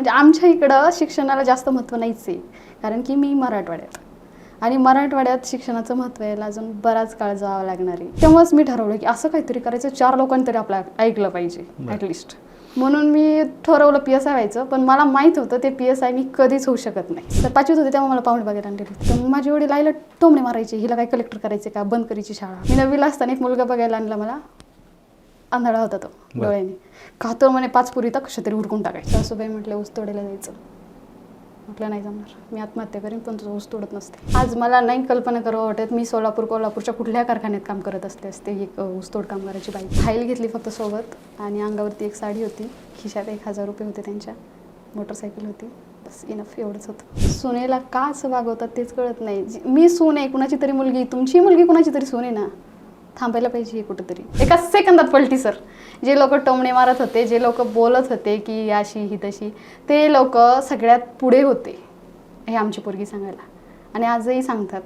म्हणजे आमच्या इकडं शिक्षणाला जास्त महत्त्व नाहीच आहे. कारण की मी मराठवाड्यात. आणि मराठवाड्यात शिक्षणाचं महत्त्व यायला अजून बराच काळ जावं लागणार आहे. तेव्हाच मी ठरवलं की असं काहीतरी करायचं चार लोकांनी तरी आपलं ऐकलं पाहिजे. ॲटलिस्ट म्हणून मी ठरवलं पी एस आय व्हायचं पण मला माहीत होतं ते पी एस आय मी कधीच होऊ शकत नाही. तर पाचवीत होते तेव्हा मला पाहुणे बघायला आणलेली होती. तर माझे वडील आईला टोमणे मारायचे हिला काय कलेक्टर करायचे का? बंद करायची शाळा. मी नववीला असताना एक मुलगा बघायला आणला मला. आंधळा होता तो. डोळ्याने. का तर म्हणे पाच पुरी तर कशा तरी उरकून टाकायचं. सासूबाई म्हटलं ऊस तोडायला जायचं. म्हटलं नाही जमणार. मी आत्महत्या करीन पण तुझं ऊस तोडत नसते. आज मला नाही कल्पना करावं वाटत मी सोलापूर कोल्हापूरच्या कुठल्या कारखान्यात काम करत असते असते एक ऊसतोड कामगाराची बाई. फाईल घेतली फक्त सोबत आणि अंगावरती एक साडी होती. खिशात एक हजार रुपये होते त्यांच्या. मोटरसायकल होती. बस इनफ एवढंच होतं. सुनेला का असं वागवतात तेच कळत नाही. मी सून आहे कुणाची तरी मुलगी तुमची मुलगी कुणाची तरी सून आहे ना? थांबायला पाहिजे हे कुठंतरी. एका सेकंदात पलटी सर. जे लोक टोमणे मारत होते जे लोक बोलत होते की अशी ही तशी ते लोक सगळ्यात पुढे होते हे आमची पोरगी सांगायला. आणि आजही सांगतात.